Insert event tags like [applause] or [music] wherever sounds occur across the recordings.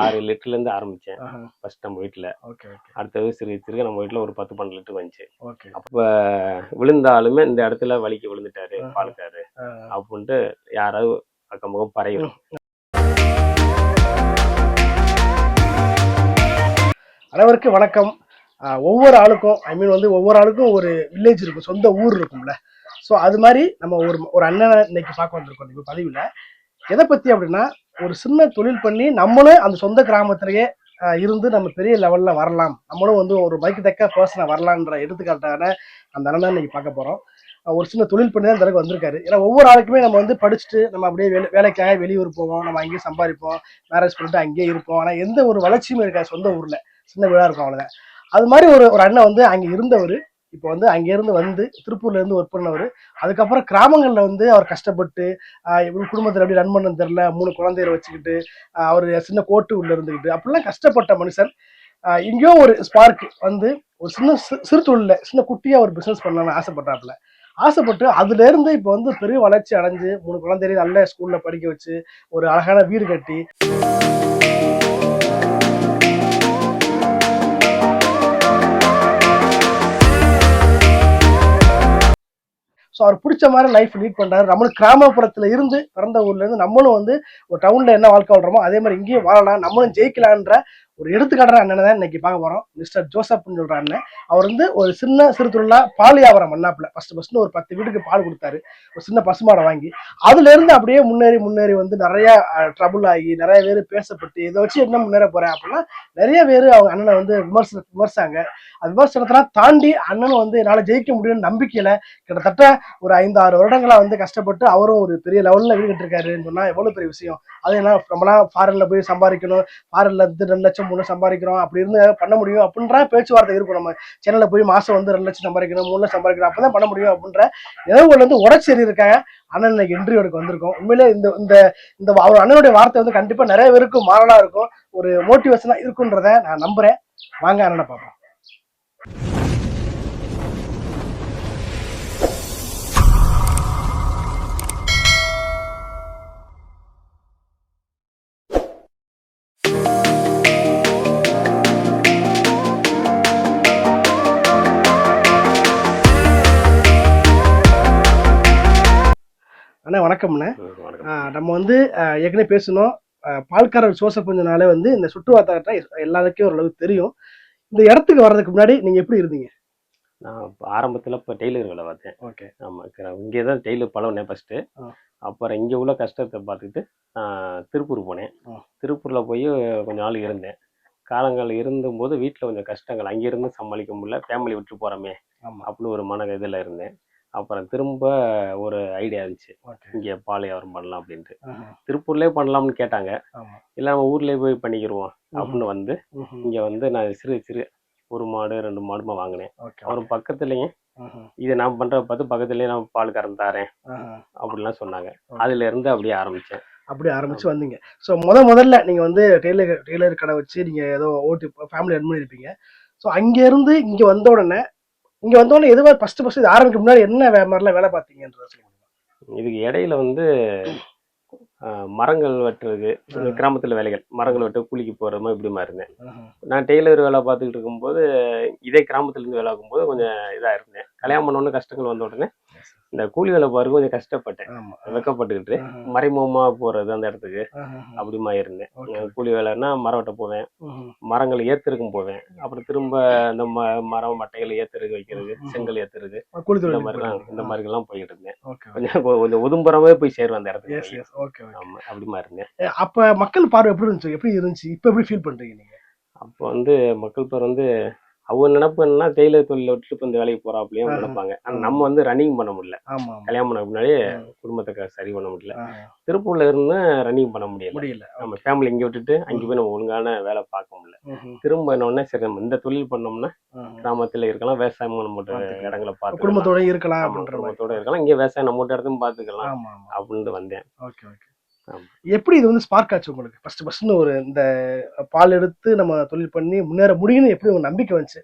ஆறு லிட்டர்ல இருந்து ஆரம்பிச்சேன். ஃபர்ஸ்ட் நம்ம வீட்டுல அடுத்தது சிறு சிறுக நம்ம வீட்டுல ஒரு பத்து பன்னெண்டு லிட்டர் வந்துச்சு. அப்ப விழுந்தாலுமே இந்த இடத்துல வலிக்கு விழுந்துட்டாரு. பாலுக்காரு. அப்படின்ட்டு யாராவது அக்கம் பக்கம் பறையும் அனைவருக்கும் வணக்கம். ஒவ்வொரு ஆளுக்கும் ஐ மீன் வந்து ஒவ்வொரு ஆளுக்கும் ஒரு வில்லேஜ் இருக்கும் சொந்த ஊர் இருக்கும்ல. ஸோ அது மாதிரி நம்ம ஒரு ஒரு அண்ணனை இன்னைக்கு பார்க்க வந்திருக்கோம். இந்த பதிவில் எதை பத்தி அப்படின்னா ஒரு சின்ன தொழில் பண்ணி நம்மளும் அந்த சொந்த கிராமத்திலேயே இருந்து நம்ம பெரிய லெவல்ல வரலாம். நம்மளும் வந்து ஒரு பைக் தக்க பர்சனை வரலான்ற எடுத்துக்காட்டான அந்த அண்ணன் இன்னைக்கு பார்க்க போறோம். ஒரு சின்ன தொழில் பண்ணி தான் இந்த வந்திருக்காரு. ஏன்னா ஒவ்வொரு ஆளுக்குமே நம்ம வந்து படிச்சுட்டு நம்ம அப்படியே வேலை வேலைக்காக வெளியூர் போவோம் நம்ம அங்கேயே சம்பாதிப்போம் மேரேஜ் பண்ணிட்டு அங்கேயே இருப்போம். ஆனால் எந்த ஒரு வளர்ச்சியும் இருக்காது சொந்த ஊரில். சின்ன விழா இருக்கும் அவ்வளோதான் அது மாதிரி ஒரு ஒரு அண்ணன் வந்து அங்கே இருந்தவர் இப்போ வந்து அங்கேருந்து வந்து திருப்பூர்ல இருந்து ஒர்க் பண்ணவர். அதுக்கப்புறம் கிராமங்களில் வந்து அவர் கஷ்டப்பட்டு ஆஹ் குடும்பத்தில் எப்படி ரன் பண்ணு தெரில மூணு குழந்தைய வச்சுக்கிட்டு அவர் சின்ன கோட்டு உள்ள இருந்துக்கிட்டு அப்படிலாம் கஷ்டப்பட்ட மனுஷன். எங்கேயோ ஒரு ஸ்பார்க் வந்து ஒரு சின்ன சிறு தொழில சின்ன குட்டியா ஒரு பிசினஸ் பண்ணலாம்னு ஆசைப்பட்டாப்புல. ஆசைப்பட்டு அதுல இருந்து இப்போ வந்து பெரிய வளர்ச்சி அடைஞ்சு மூணு குழந்தைய நல்ல ஸ்கூல்ல படிக்க வச்சு ஒரு அழகான வீடு கட்டி. ஸோ அவர் பிடிச்ச மாதிரி லைஃப் லீட் பண்ணுறாரு நம்மளும் கிராமப்புறத்தில் இருந்து பிறந்த ஊர்லேருந்து நம்மளும் வந்து ஒரு டவுனில் என்ன வாழ்க்கை வாழ்கிறோமோ அதே மாதிரி இங்கேயும் வாழலாம் நம்மளும் ஜெயிக்கலான்ற ஒரு எடுத்துக்காட்டுற அண்ணனை தான் இன்னைக்கு பார்க்க போறோம். மிஸ்டர் ஜோசப்னு சொல்ற அண்ணன். அவர் வந்து ஒரு சின்ன சிறு தொழிலா பால் வியாபாரம் பண்ணாப்புல. ஃபர்ஸ்ட் ஃபர்ஸ்ட் ஒரு பத்து வீட்டுக்கு பால் கொடுத்தாரு. ஒரு சின்ன பசுமாடை வாங்கி. அதுல இருந்து அப்படியே முன்னேறி முன்னேறி வந்து நிறைய ட்ரபுள் ஆகி நிறைய பேர் பேசப்பட்டு இதை வச்சு என்ன முன்னேற போறேன் அப்படின்னா நிறைய பேர் அவங்க அண்ணனை வந்து விமர்சன விமர்சாங்க அது விமர்சனத்தெல்லாம் தாண்டி அண்ணனும் வந்து என்னால ஜெயிக்க முடியும்னு நம்பிக்கையில கிட்டத்தட்ட ஒரு ஐந்து ஆறு வருடங்களா வந்து கஷ்டப்பட்டு அவரும் ஒரு பெரிய லெவல்ல வீடு கட்டிருக்காருன்னு சொன்னா எவ்வளவு பெரிய விஷயம். அது என்ன நம்மளாம் ஃபாரின்ல போய் சம்பாதிக்கணும் ஃபாரின்ல இருந்து ரெண்டு லட்சம் மூணு சம்பாதிக்கிறோம். அப்படி இருந்து பண்ண முடியும் அப்படின்ற பேச்சுவார்த்தை இருக்கும். நம்ம சென்னையில் போய் மாசம் வந்து ரெண்டு லட்சம் சம்பாதிக்கணும் மூணு லட்சம் சம்பாதிக்கணும் அப்பதான் பண்ண முடியும் அப்படின்ற ஏதோ ஒன்று வந்து உடச்சி இருக்காங்க. அண்ணன் இன்னைக்கு இன்டர்வியூ எடுக்க வந்திருக்கோம். உண்மையிலே இந்த இந்த இந்த அவர் அண்ணனுடைய வார்த்தை வந்து கண்டிப்பா நிறைய பேருக்கு மாறலா இருக்கும். ஒரு மோட்டிவேஷனா இருக்குன்றத நான் நம்புறேன். வாங்க அண்ணனை பார்ப்போம். வணக்கம்ண்ணே. நம்ம வந்து ஏற்கனவே பேசணும் பால்காரர் சோசப்பஞ்சனாலே வந்து இந்த சுற்றுவார்த்தை எல்லாருக்கும் ஓரளவுக்கு தெரியும். இந்த இடத்துக்கு வர்றதுக்கு முன்னாடி நீங்க எப்படி இருந்தீங்க? நான் ஆரம்பத்துல இப்போ டெய்லர் வேலை பார்த்தேன். ஓகே. ஆமா கிர- இங்கே தான் டெய்லர் பழகினேன் ஃபர்ஸ்ட் ஆ. அப்புறம் இங்க உள்ள கஷ்டத்தை பார்த்துக்கிட்டு நான் திருப்பூர் போனேன். திருப்பூர்ல போய் கொஞ்ச நாள் இருந்தேன். காலங்கள் இருந்தபோது வீட்டில் கொஞ்சம் கஷ்டங்கள் அங்கிருந்து சமாளிக்க முடியல ஃபேமிலி விட்டு போறோமே ஆமா. அப்படின்னு ஒரு மன இதில் இருந்தேன். அப்புறம் திரும்ப ஒரு ஐடியா இருந்துச்சு. இங்கே பால் வியாபாரம் பண்ணலாம் அப்படின்ட்டு. திருப்பூர்லேயே பண்ணலாம்னு கேட்டாங்க. இல்லை நம்ம ஊர்லேயே போய் பண்ணிக்கிருவோம் ம்ஹும். அப்படின்னு வந்து. இங்கே வந்து நான் சிறு சிறு ஒரு மாடு ரெண்டு மாடுமா வாங்கினேன். அப்புறம் பக்கத்துலேயும் இதை நான் பண்றத பார்த்து பக்கத்துலேயே நான் பால் கறந்து தரேன். அப்படிலாம் சொன்னாங்க. அதுல இருந்து அப்படியே ஆரம்பிச்சேன். அப்படி ஆரம்பிச்சு வந்தீங்க. ஸோ முத முதல்ல நீங்க வந்து டெய்லர் டெய்லர் கடை வச்சு நீங்க ஏதோ ஓட்டி ஃபேமிலி ரன் பண்ணியிருப்பீங்க ஸோ அங்க இருந்து இங்க வந்த உடனே இங்க வந்த உடனே எதுவாக ஃபர்ஸ்ட் ஃபர்ஸ்ட் இது ஆரம்பிக்க முன்னாடி என்ன மாதிரிலாம் வேலை பார்த்தீங்கன்றத சொல்ல முடியுமா? இதுக்கு இடையில வந்து மரங்கள் வெட்டுறது கிராமத்துல வேலைகள். மரங்கள் வெட்ட கூலிக்கு போறது மாதிரி இப்படிமா இருந்தேன். நான் டெய்லர் வேலை பார்த்துக்கிட்டு இருக்கும்போது இதே கிராமத்துல இருந்து வேலை பார்க்கும்போது கொஞ்சம் இதா இருந்தேன். கல்யாணம் பண்ண உடனே கஷ்டங்கள் வந்த உடனே இந்த கூலி வேலை பார்க்க கொஞ்சம் கஷ்டப்பட்டேன். வெக்கப்பட்டுக்கிட்டு மறைமுகமா போறது அந்த இடத்துக்கு. அப்படிமா இருந்தேன். கூலி வேலைன்னா மரம் வெட்ட போவேன். மரங்கள் ஏத்துறதுக்கும் போவேன். அப்புறம் திரும்ப இந்த மரம் மட்டைகள் ஏத்துறதுக்கு வைக்கிறது. செங்கல் ஏத்துறது கூலி இந்த மாதிரிலாம் இந்த மாதிரிலாம் போயிட்டு இருந்தேன். கொஞ்சம் கொஞ்சம் ஒதும்புறமே போய் சேருவேன் அந்த இடத்துக்கு ஆமா அப்படிமா இருந்தேன். அப்ப மக்கள் பார்வை எப்படி இருந்துச்சு? எப்படி இருந்துச்சு? இப்போ எப்படி ஃபீல் பண்றீங்க நீங்க? அப்போ வந்து மக்கள் பேர் வந்து அவங்க நினைப்பு என்னன்னா டெய்லர் தொழில விட்டுட்டு இப்ப இந்த வேலைக்கு போறாப்லயும். நினைப்பாங்க. ஆனா நம்ம வந்து ரன்னிங் பண்ண முடியல. கல்யாணம் பண்ண முன்னாடியே. குடும்பத்தை சரி பண்ண முடியல. திருப்பூர்ல இருந்து ரன்னிங் பண்ண முடியல. நம்ம ஃபேமிலி இங்க விட்டுட்டு அங்க போய் நம்ம ஒழுங்கான வேலை பார்க்க முடியல. திரும்ப என்ன உடனே சரி நம்ம இந்த தொழில் பண்ணோம்னா. கிராமத்துல இருக்கலாம் விவசாயம் நம்ம. இடங்களை பார்த்து குடும்பத்தோட இருக்கலாம் குடும்பத்தோட இருக்கலாம். இங்க விவசாயம் நம்ம இடத்தையும் பார்த்துக்கலாம் அப்படின்னு வந்தேன். ஓகே ஓகே ஆமா. எப்படி இது வந்து ஸ்பார்க் ஆச்சு உங்களுக்கு? ஃபர்ஸ்ட் ஃபர்ஸ்ட் ஒரு இந்த பால் எடுத்து நம்ம தொழில் பண்ணி முன்னேற முடியும்னு எப்படி உங்க நம்பிக்கை வந்துச்சு?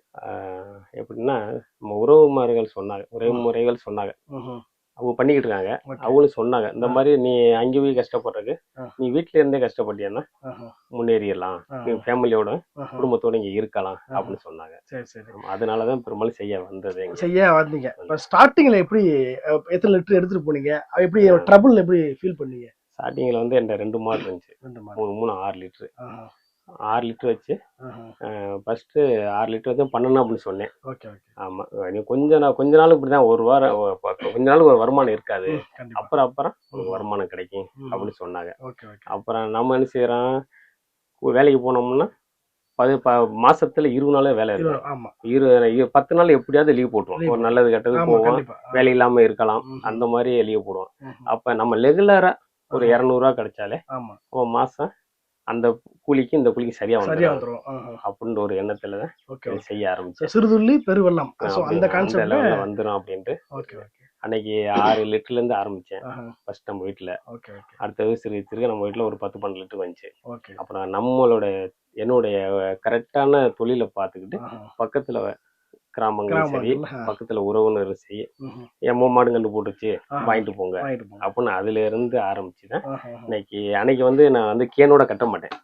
எப்படின்னா நம்ம உறவுமார்கள் சொன்னாங்க. உறவுமுறைகள் சொன்னாங்க. ம்ஹும். அவங்க பண்ணிக்கிட்டு இருக்காங்க. அவங்களும் சொன்னாங்க. இந்த. மாதிரி நீ அங்கே போய் கஷ்டப்படுறதுக்கு. நீ வீட்ல இருந்தே கஷ்டப்பட்டியன்னா முன்னேறிடலாம். நீ ஃபேமிலியோட. குடும்பத்தோட இங்க இருக்கலாம். அப்படின்னு சொன்னாங்க. சரி சரி. அதனாலதான் பெரும்பாலும் செய்ய வந்தது செய்ய வந்தீங்க. ஸ்டார்டிங்ல எப்படி எத்தனை லிட்டர் எடுத்துட்டு போனீங்க? எப்படி ட்ரபிள் எப்படி ஃபீல் பண்ணீங்க? ஸ்டார்டிங்ல வந்து என்கிட்ட ரெண்டு மாடு இருந்துச்சு. மூணு மூணு ஆறு லிட்டரு. ஆஹா, ஆறு லிட்டர் வச்சு. ஃபர்ஸ்ட் ஆறு லிட்டர் வச்சு பண்ணணும் அப்படின்னு சொன்னேன். Okay okay. ஆமா. நீ கொஞ்ச நாள் கொஞ்ச நாள் இப்படிதான் ஒரு வாரம் கொஞ்ச நாள் ஒரு வருமானம் இருக்காது. அப்புறம் அப்புறம் வருமானம் கிடைக்கும் அப்படின்னு சொன்னாங்க. Okay okay. அப்புறம் நம்ம என்ன செய்யறோம்? கு- வேலைக்கு போனோம்னா பது ப மாசத்துல இருபது நாளே வேலை இருக்கும். இரு பத்து நாள் எப்படியாவது லீவ் போட்டுருவோம். ஒரு நல்லது கெட்டது போவோம். வேலை இல்லாம இருக்கலாம். அந்த மாதிரி லீவ் போடுவோம். அப்ப நம்ம ரெகுலரா ஒரு இரநூறுவா கிடைச்சாலே அவன் மாசம் அந்த கூலிக்கு இந்த கூலிக்கு சரியா சரியா வந்துடும் அப்படின்ற ஒரு எண்ணத்துல தான் செய்ய ஆரம்பிச்சேன். சிறுதுள்ளி பெருவெள்ளம். அந்த கான்செப்ட்ல வந்துரும் அப்படின்ட்டு ஓகே ஓகே. அன்னைக்கு ஆறு லிட்டர்ல இருந்து ஆரம்பிச்சேன். ஃபர்ஸ்ட் நம்ம வீட்டுல அடுத்தது சிறு சிறுக நம்ம வீட்டுல ஒரு பத்து பன்னெண்டு லிட்டர் வந்துச்சு. அப்புறம் நம்மளோட என்னுடைய கரெக்டான தொழிலை பார்த்துக்கிட்டு. பக்கத்துல கிராமங்களும் சரி பக்கத்துல உறவினரும் சரி. என் மாடு கண்டு போட்டுச்சு. வாங்கிட்டு போங்க அப்படின்னு அதுல இருந்து ஆரம்பிச்சுதான். இன்னைக்கு அன்னைக்கு வந்து நான் வந்து கேனோட கட்ட மாட்டேன்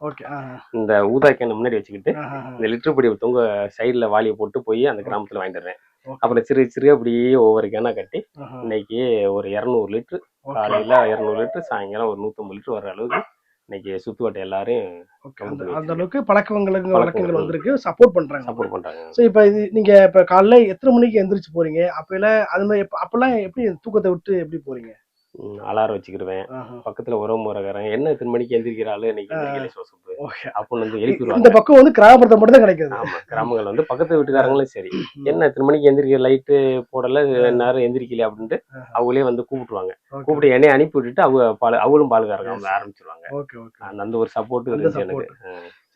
இந்த ஊதா கேனை முன்னாடி வச்சுக்கிட்டு. இந்த லிட்டர் படி தொங்க சைடுல வாளியை போட்டு போய் அந்த கிராமத்துல வாங்கிடுறேன். அப்புறம் சிறு சிறு அப்படியே ஒவ்வொரு கேனா கட்டி. இன்னைக்கு ஒரு இரநூறு லிட்டர். காலையில இரநூறு லிட்டர் சாயங்காலம் ஒரு நூத்தம்பது லிட்டர் வர அளவுக்கு இன்னைக்கு சுத்துவட்டை எல்லாரும். அந்த அளவுக்கு பழக்கவங்களுக்கு. வழக்கங்கள் வந்திருக்கு. சப்போர்ட் பண்றாங்க. சப்போர்ட் பண்றாங்க. ஸோ இப்போ இது நீங்க இப்ப காலைல எத்தனை மணிக்கு எந்திரிச்சு போறீங்க? அப்பல அது மாதிரி அப்பெல்லாம் எப்படி தூக்கத்தை விட்டு எப்படி போறீங்க? அலாரம் வச்சுக்கிடுவேன். பக்கத்துல உறவு முறைக்காரன் என்ன இத்தனை மணிக்கு எந்திரிக்கிறாள் இன்னைக்கு சோசப்பு. அப்படின்னு வந்து இந்த பக்கம் வந்து கிராமப்புறத்தை மட்டும் தான் கிடைக்குது. ஆமா கிராமங்கள் வந்து பக்கத்து வீட்டுக்காரங்களும் சரி. என்ன இத்தனை மணிக்கு எந்திரிக்க லைட்டு போடல நேரம் எந்திரிக்கல அப்படின்ட்டு. அவங்களே வந்து கூப்பிட்டுருவாங்க. கூப்பிட்டு என்னைய அனுப்பி விட்டுட்டு அவங்க பால் அவளும் பால் கறக்க Yes. ஆரம்பிச்சிருவாங்க. அந்த ஒரு சப்போர்ட் இருந்துச்சு எனக்கு.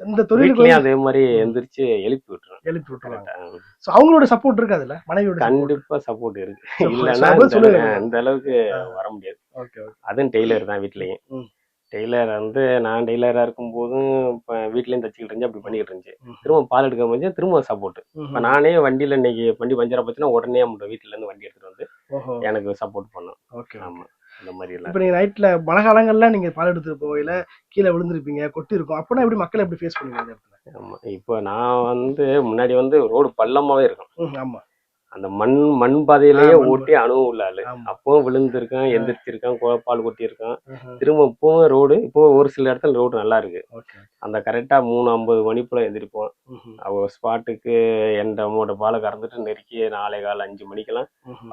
இந்த தொழிலுக்கு அதே மாதிரி எந்திரிச்சு எழுப்பி விட்டுருவேன் எழுப்பி விட்டுருவாங்க. ஸோ அவங்களோட சப்போர்ட் இருக்காதுல்ல மனைவியோட support. கண்டிப்பா சப்போர்ட் இருக்கு. இல்லைன்னா இந்த அளவுக்கு வர முடியாது. ஓகே அதுவும் டெய்லர் தான் வீட்லயும். டெய்லர் வந்து நான் டெய்லரா இருக்கும் போதும் இப்ப வீட்லயும் தச்சுக்கிட்டு இருந்துச்சு அப்படி பண்ணிட்டு இருந்துச்சு. திரும்ப பால் எடுக்க முடிஞ்சு திரும்ப சப்போர்ட் இப்ப நானே வண்டியில இன்னைக்கு வண்டி பஞ்சரா போச்சுன்னா உடனே நம்ம வீட்டுல இருந்து வண்டி எடுத்துட்டு வந்து எனக்கு சப்போர்ட் பண்ணும். ஓகே ஆமா. அந்த மாதிரி எல்லாம் இப்போ நீங்க நைட்ல மழை காலங்கள்ல நீங்க பால் எடுத்து போகையில கீழே விழுந்திருப்பீங்க கொட்டி இருக்கும். அப்பனா எப்படி மக்களை எப்படி ஃபேஸ் பண்ணுவீங்க இந்த இடத்துல? ஆமா. இப்போ நான் வந்து முன்னாடி வந்து ரோடு பள்ளமாவே இருக்கும். ம், ஆமா. அந்த மண் மண் பாதையிலேயே ஓட்டி அணுவும் உள்ள ஆளு. ஆமா. அப்பவும் விழுந்திருக்கான் எந்திரிச்சிருக்கான் பால் கொட்டியிருக்கான். திரும்ப இப்பவும் ரோடு இப்போ ஒரு சில இடத்துல ரோடு நல்லா இருக்கு. அந்த கரெக்டா மூணு ஐம்பது மணி போல எந்திரிப்போம். அவ ஸ்பாட்டுக்கு என் மூட பாலை கறந்துட்டு நெருக்கி நாளை கால அஞ்சு மணிக்கெல்லாம்.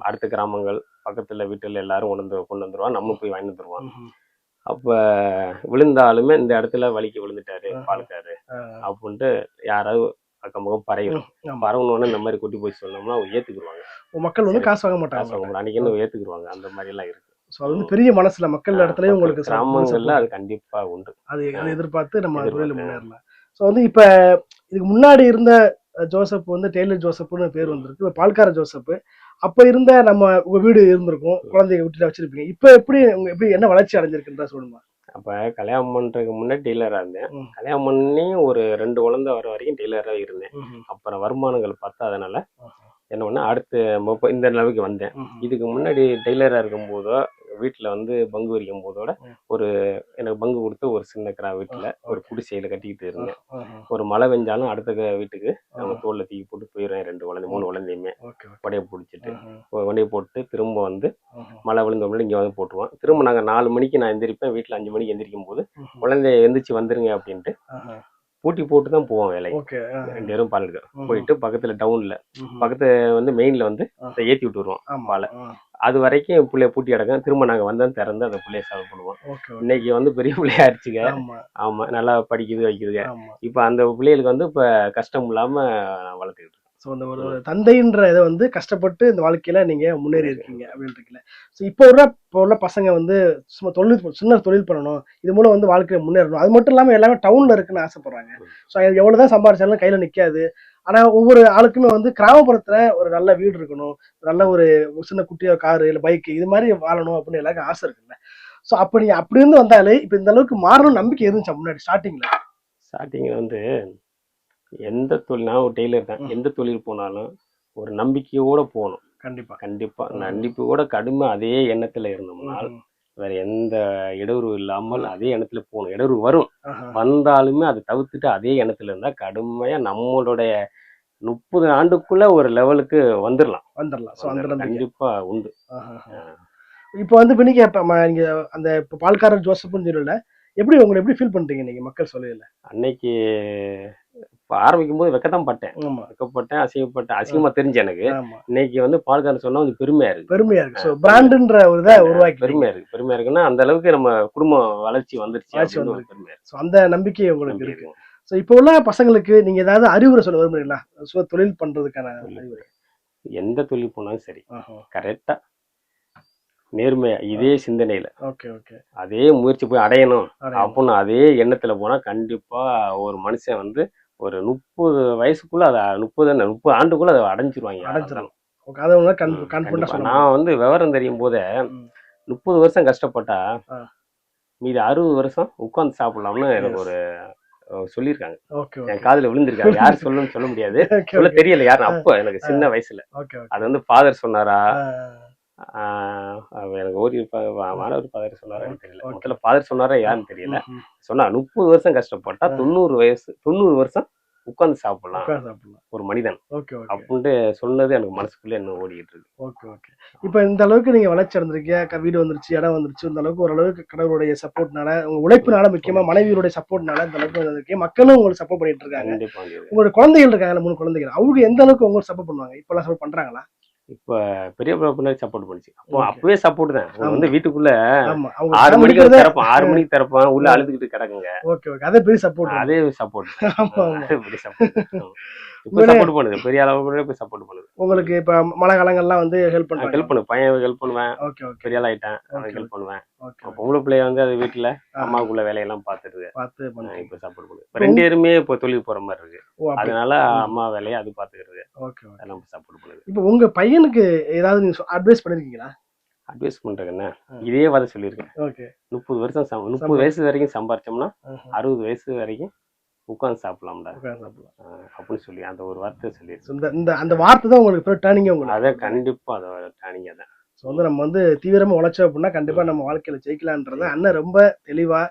அடுத்த கிராமங்கள் பக்கத்துல வீட்டுல எல்லாரும் கொண்டு வந்து கொண்டு வந்துருவான். நம்ம போய் வாங்கி வந்துருவான். அப்ப விழுந்தாலுமே இந்த இடத்துல வலிக்கு விழுந்துட்டாரு. பாலுக்காரு அப்படின்ட்டு யாராவது அக்கம் பக்கம் பறையிடும் ஆமா. பரவணுன்னு இந்த மாதிரி கொட்டி போய் சொன்னோம்னா அவங்க ஏத்துக்குருவாங்க. மக்கள் வந்து காசு வாங்க மாட்டாங்க. வாங்க மாட்டாங்க. அன்னைக்கு என்ன ஏத்துக்குருவாங்க? அந்த மாதிரி எல்லாம் இருக்கு. ஸோ அது வந்து பெரிய மனசுல மக்கள் இடத்துலயும் உங்களுக்கு கிராமங்கள்ல அது கண்டிப்பா உண்டு. அது அதை எதிர்பார்த்து நம்ம. தொழில முன்னேறலாம். ஸோ வந்து இப்ப இதுக்கு முன்னாடி இருந்த ஜோசப் வந்து டெய்லர் ஜோசப்னு பேர் வந்திருக்கு. இப்ப பால்கார ஜோசப் அப்ப இருந்த நம்ம உங்க வீடு இருந்திருக்கும். குழந்தைங்க வீட்டுல வச்சிருப்பீங்க. இப்ப எப்படி எப்படி என்ன வளர்ச்சி அடைஞ்சிருக்குன்றா சொல்லுங்க. அப்ப கல்யாணம் பண்றதுக்கு முன்னாடி டெய்லரா இருந்தேன். கல்யாணம் பண்ணி ஒரு ரெண்டு குழந்தை வர வரைக்கும் டெய்லரா இருந்தேன். அப்புறம் வருமானங்கள் பத்தாதனால என்ன பண்ண அடுத்து முப்ப- இந்த நிலைமைக்கு வந்தேன் இதுக்கு முன்னாடி டெய்லரா இருக்கும் போதோ வீட்டுல வந்து பங்கு வரிக்கும் போதோட. ஒரு எனக்கு பங்கு கொடுத்து ஒரு சின்ன கிரா வீட்டுல ஒரு. குடிசையில கட்டிக்கிட்டு இருந்தேன். ஒரு மழை பெஞ்சாலும் அடுத்த வீட்டுக்கு நம்ம. தோல்ல தூக்கி போட்டு போயிடுவேன் ரெண்டு குழந்தை மூணு குழந்தையுமே கொடையை பிடிச்சிட்டு ஆஹா. கொண்டையை போட்டு திரும்ப வந்து. மழை விழுந்தோம்னா இங்க வந்து போட்டுருவோம் திரும்ப நாங்க நாலு மணிக்கு நான் எந்திரிப்பேன் வீட்டுல அஞ்சு மணிக்கு எந்திரிக்கும் போது. குழந்தைய எந்திரிச்சு வந்துருங்க அப்படின்ட்டு. பூட்டி போட்டு தான் போவோம் வேலைக்கு ஆஹா. ரெண்டு பேரும் பால் எடுக்க ம்ஹும். போயிட்டு பக்கத்துல டவுன்ல. பக்கத்து வந்து மெயின்ல வந்து ஏத்தி விட்டு வருவோம் பாலை. அது வரைக்கும் பிள்ளைய பூட்டி அடக்கம் திரும்ப நாங்க வந்தோம் திறந்து அந்த பிள்ளைய சால்வ் பண்ணுவோம். இன்னைக்கு வந்து பெரிய பிள்ளையாயிருச்சுங்க ஆமா. ஆமா நல்லா படிக்குது வைக்குதுங்க. இப்ப அந்த பிள்ளைகளுக்கு வந்து இப்ப கஷ்டம் இல்லாம வளர்த்துக்கிட்டு இருக்கோம். ஸோ அந்த ஒரு தந்தைன்ற இதை வந்து கஷ்டப்பட்டு இந்த வாழ்க்கையில நீங்க முன்னேறி இருக்கீங்க அப்படின்றதுல. ஸோ இப்போ உள்ள இப்போ உள்ள பசங்க வந்து சும்மா தொழில் சின்ன தொழில் பண்ணணும். இது மூலம் வந்து வாழ்க்கையில முன்னேறணும். அது மட்டும் இல்லாமல் எல்லாமே டவுன்ல இருக்குன்னு ஆசைப்படுறாங்க. ஸோ எவ்வளவுதான் சம்பாதிச்சாலும் கையில நிக்காது. ஆனா ஒவ்வொரு ஆளுக்குமே வந்து கிராமப்புறத்துல ஒரு நல்ல வீடு இருக்கணும். நல்ல ஒரு சின்ன குட்டியோ காரு இல்லை பைக்கு இது மாதிரி வாழணும் அப்படின்னு எல்லாருக்கும் ஆசை இருக்குல்ல. ஸோ அப்படி அப்படி இருந்து வந்தாலே இப்போ இந்த அளவுக்கு மாறணும் நம்பிக்கை இருந்துச்சா முன்னாடி ஸ்டார்டிங்ல ஸ்டார்டிங்ல வந்து எந்த தொழில் நான் ஒரு டெய்லர் தான். எந்த தொழில் போனாலும் ஒரு நம்பிக்கையோட போகணும். கண்டிப்பா. கண்டிப்பா. கண்டிப்போட கடுமை அதே எண்ணத்துல இருந்தோம்னால். வேற எந்த இடர்வு இல்லாமல் அதே எண்ணத்துல போகணும். இடர்வு வரும். வந்தாலுமே அதை தவிர்த்துட்டு அதே எண்ணத்துல இருந்தா கடுமையா நம்மளுடைய முப்பது ஆண்டுக்குள்ள ஒரு லெவலுக்கு வந்துடலாம் வந்துடலாம் கண்டிப்பா உண்டு. இப்போ வந்து இப்போ நீங்க நீங்க அந்த இப்போ பால்காரர் ஜோசப்னு சொல்லல எப்படி உங்களை எப்படி ஃபீல் பண்றீங்க நீங்க மக்கள் சொல்லல அன்னைக்கு ஆரம்பிக்கும் போது வெக்கத்தான் பட்டேன். வெக்கப்பட்டேன் அசிங்கப்பட்டேன். அசிங்கமா தெரிஞ்சு எனக்கு. இன்னைக்கு வந்து பால்காரன் சொன்னா கொஞ்சம் பெருமையா இருக்கு. பெருமையா இருக்கு. ஸோ பிராண்டுன்ற ஒரு இதை உருவாக்கி பெருமையா இருக்கு. பெருமையா இருக்குன்னா அந்த அளவுக்கு நம்ம குடும்பம் வளர்ச்சி வந்துருச்சு. பெருமையா ஸோ அந்த நம்பிக்கை உங்களுக்கு இருக்கு. ஸோ இப்போ உள்ள பசங்களுக்கு நீங்க ஏதாவது அறிவுரை சொல்ல விரும்புறீங்களா? சுய தொழில் பண்றதுக்கான அறிவுரை. எந்த தொழில் போனாலும் சரி. கரெக்டா நேர்மையா இதே சிந்தனையில. Okay okay. அதே முயற்சி போய் அடையணும். அடையணும். அப்படின்னு அதே எண்ணத்துல போனா கண்டிப்பா ஒரு மனுஷன் வந்து ஒரு முப்பது வயசுக்குள்ள அதை முப்பது முப்பது ஆண்டுக்குள்ள அதை அடைஞ்சிருவாங்க அடைஞ்சிடலாம் ஓகே அதை உங்களால கன் ம், கான்ஃபிடண்டா கண்டிப்பா. சொல்ல நான் வந்து விவரம் தெரியும் போதே. முப்பது வருஷம் கஷ்டப்பட்டா. மீதி அறுபது வருஷம் உட்கார்ந்து சாப்பிடலாம்னு எனக்கு. ஒரு சொல்லியிருக்காங்க. என் காதுல விழுந்திருக்காங்க யார் சொல்லணும்னு சொல்ல முடியாது. [laughs] சொல்ல தெரியல யாரும் அப்போ எனக்கு சின்ன வயசுல. அது வந்து ஃபாதர் சொன்னாரா? எனக்கு ஓடி மாணவர் ஃபாதர் சொன்னாரா தெரியல. முதல்ல ஃபாதர் சொன்னாரா யாருன்னு தெரியல. சொன்னா முப்பது வருஷம் கஷ்டப்பட்டா தொண்ணூறு வயசு தொண்ணூறு வருஷம் உட்கார்ந்து சாப்பிடலாம். சாப்பிடலாம். ஒரு மனிதன். Okay okay. அப்படின்ட்டு சொன்னது எனக்கு மனசுக்குள்ள என்ன ஓடிட்டு இருக்கு. Okay okay. இப்போ இந்த அளவுக்கு நீங்க வளர்ச்சி அடைஞ்சிருக்கீங்க. வீடு வந்துருச்சு இடம் வந்துருச்சு. இந்த அளவுக்கு ஓரளவுக்கு கடவுளுடைய சப்போர்ட்னால உங்க உழைப்புனால முக்கியமா மனைவியோட சப்போர்ட்னால இந்த அளவுக்கு வந்திருக்கீங்க மக்களும் உங்களுக்கு சப்போர்ட் பண்ணிட்டு இருக்காங்க. உங்களோட குழந்தைகள் இருக்காங்கல்ல மூணு குழந்தைகள். அவங்க எந்த அளவுக்கு உங்களுக்கு சப்போர்ட் பண்ணுவாங்க? இப்பெல்லாம் சப்போர்ட் பண்றாங்களா? இப்ப பெரிய பின்னாடி சப்போர்ட் பண்ணுச்சு. அப்போ. அப்பவே சப்போர்ட் தான். வந்து வீட்டுக்குள்ள ஆறு மணிக்கு திறப்பான். ஆறு மணிக்கு திறப்பான். உள்ள அழுதுகிட்டு கிடக்குங்க. ஓகே ஓகே அதே பெரிய சப்போர்ட் அதே சப்போர்ட் அதே பெரிய சப்போர்ட் இப்ப சப்போர்ட் பண்ணுது பெரிய அளவு இப்ப சப்போர்ட் பண்ணுது உங்களுக்கு இப்ப மழை காலங்கள்லாம் வந்து ஹெல்ப் பண்றாங்க ஹெல்ப் பண்ணு பையன் ஹெல்ப் பண்ணுவேன். ஓகே ஓகே பெரிய Okay. ஹெல்ப் பண்ணுவேன். பொம்பளை பிள்ளைய வந்து அது வீட்டுல. அம்மாவுக்குள்ள வேலையெல்லாம் பாத்துருது பார்த்து இப்ப சப்போர்ட் பண்ணுது இப்ப ரெண்டு பேருமே இப்போ தொழில் போற மாதிரி இருக்கு. அதனால. அம்மா வேலையை அது பாத்துக்கிறது ஓகே அதெல்லாம் சப்போர்ட் பண்ணுது இப்போ உங்க பையனுக்கு ஏதாவது நீங்க அட்வைஸ் பண்ணிருக்கீங்களா? அட்வைஸ் பண்றது என்ன? ஆ. இதே வாத சொல்லியிருக்கேன். முப்பது வருஷம் முப்பது வயசு வரைக்கும் சம்பாரிச்சோம்னா அறுபது வயசு வரைக்கும் உட்கார்ந்து சாப்பிடலாம்டா. சாப்பிடலாம் ஆஹ் அப்படின்னு சொல்லி அந்த ஒரு வார்த்தை So, இந்த இந்த அந்த வார்த்தை தான் உங்களுக்கு டேர்னிங்கே உங்களுக்கு? அதை கண்டிப்பா அதை டானிங்க தான். ஸோ வந்து நம்ம வந்து தீவிரமா உழைச்சோம் அப்படின்னா கண்டிப்பா நம்ம வாழ்க்கையில ஜெயிக்கலான்றத அண்ணன் ரொம்ப தெளிவா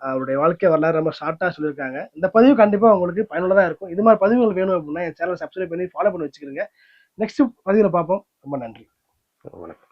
ஆஹ், அவருடைய வாழ்க்கை வரலாறு ரொம்ப ஷார்ட்டா சொல்லியிருக்காங்க. இந்த பதிவு கண்டிப்பா உங்களுக்கு பயனுள்ளதா இருக்கும். இது மாதிரி பதிவுகள் வேணும் அப்படின்னா என் சேனல் சப்ஸ்கிரைப் பண்ணி ஃபாலோ பண்ணி வச்சுக்கிறீங்க நெக்ஸ்ட் பதிவில் பார்ப்போம். ரொம்ப நன்றி. வணக்கம்.